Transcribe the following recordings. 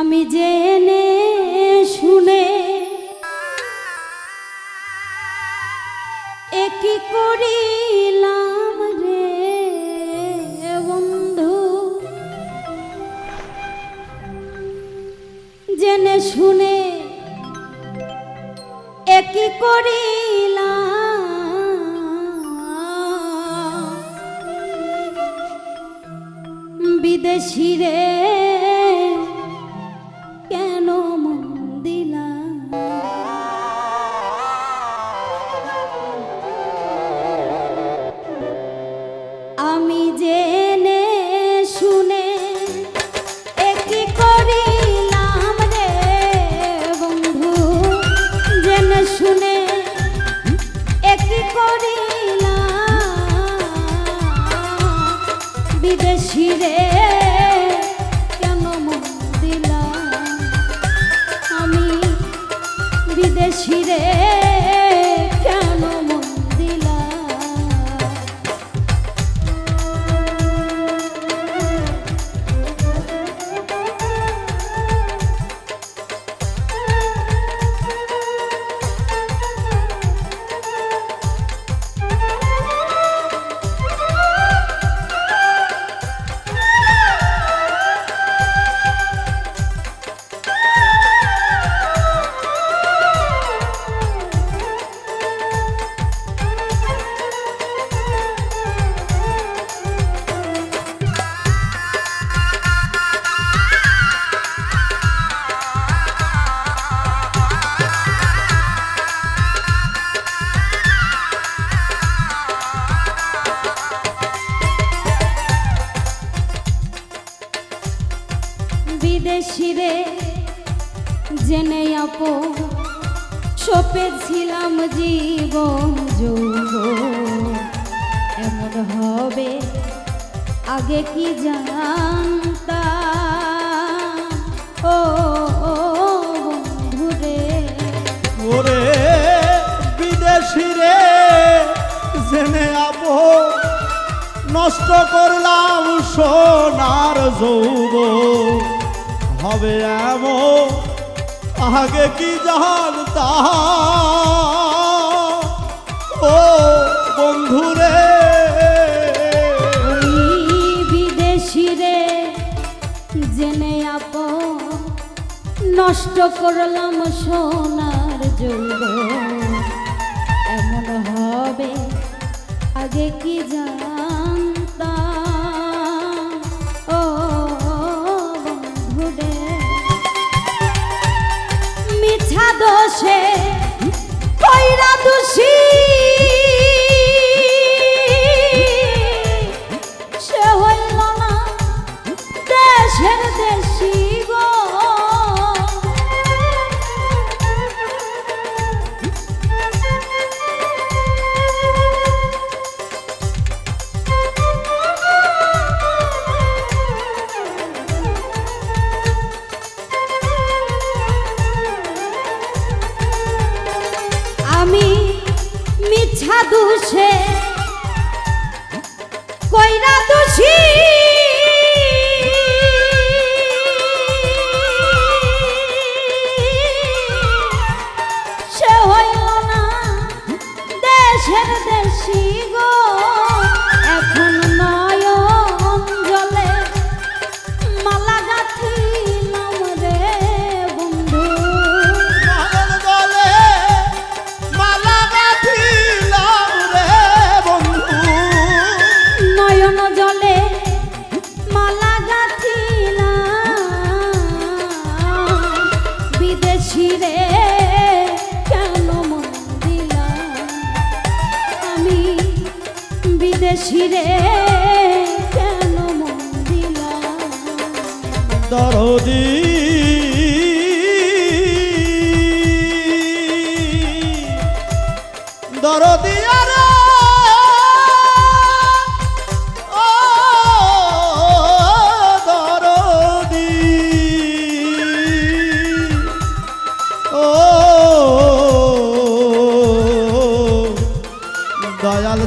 আমি জেনে শুনে একই করিলাম রে বন্ধু। জেনে শুনে একই করিলাম। বিদেশি রে বিদেশি রে। বিদেশিরে জেনে আপো সপেছিলাম জীবন যৌব এমন হবে আগে কি জানতা ও বন্ধুরে ওরে বিদেশি রে, জেনে আবো নষ্ট করলাম সোনার যৌব হবে এমন। আগে কি জানতা ও বন্ধুরে ওই বিদেশিরে জেনে আপ নষ্ট করলাম সোনার যৌব এমন হবে, আগে কি জানতাম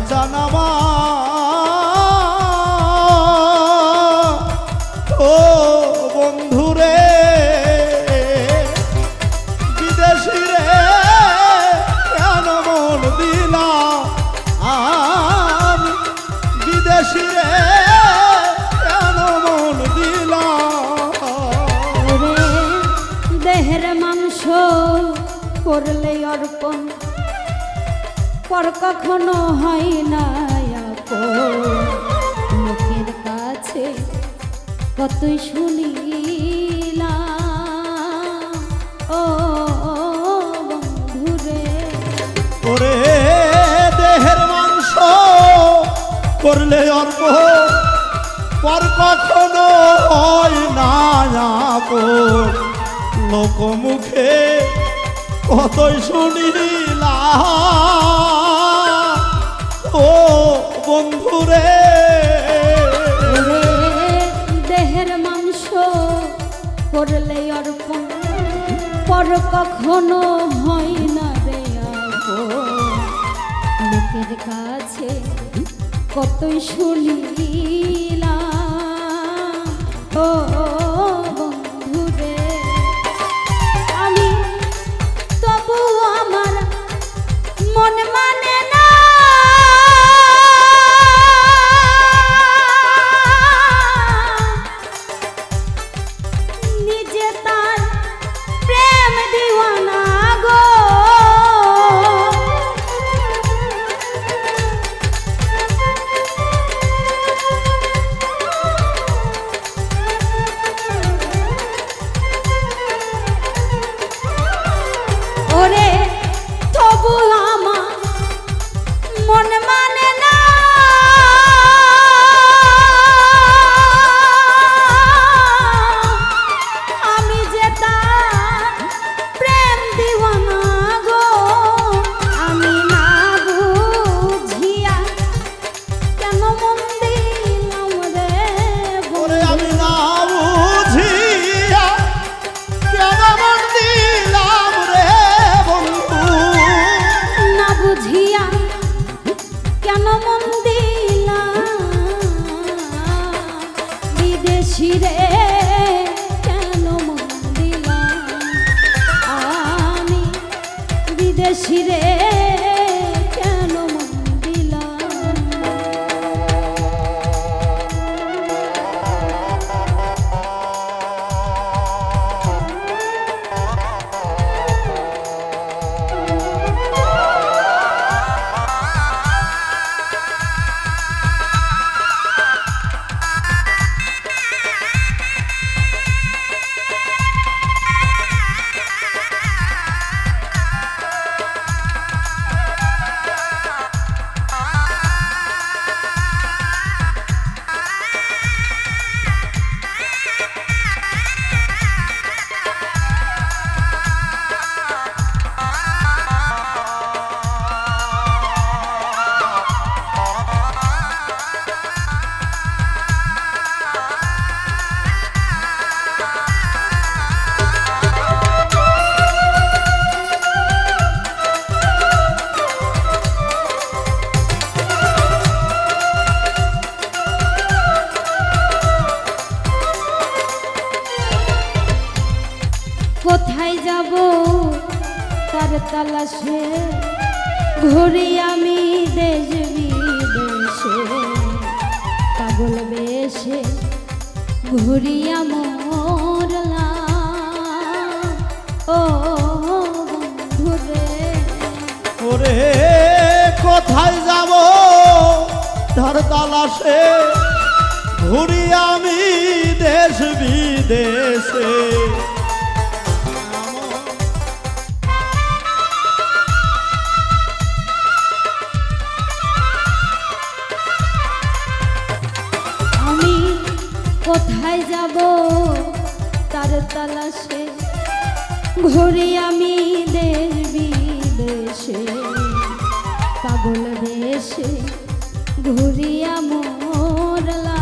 জানামা ও বন্ধুরে বিদেশি রে দিলা? আমি বিদেশি রে দিলা? দেহের মাংস করলে অর্পণ পর কখনো হয় না। লোকের কাছে কতই শুনিলাম। ও বন্ধুরে ওরে দেহের মাংস করলে অর্প পর কখনো হয় না আপন। লোক মুখে কতই শুনিলা ও বন্ধুরে দেহের মাংস করলে অর্পণ, পর কখনো হয় না রে। লোকের কাছে কতই শুনিলাম, ও বিদেশি রে কেন আমি তালাশে ঘুরি আমি দেশ বিদেশে। পাগল বেশে ঘুরি মরলাম ও বন্ধুরে। ওরে, কোথায় যাব? ধর তালাশে ঘুরি আমি দেশ বিদেশে। যাব তার তালাশে ঘুরি আমি দেশ। বিদেশে পাগল দেশে ঘুরিয়া মোরলা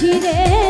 ছিড়ে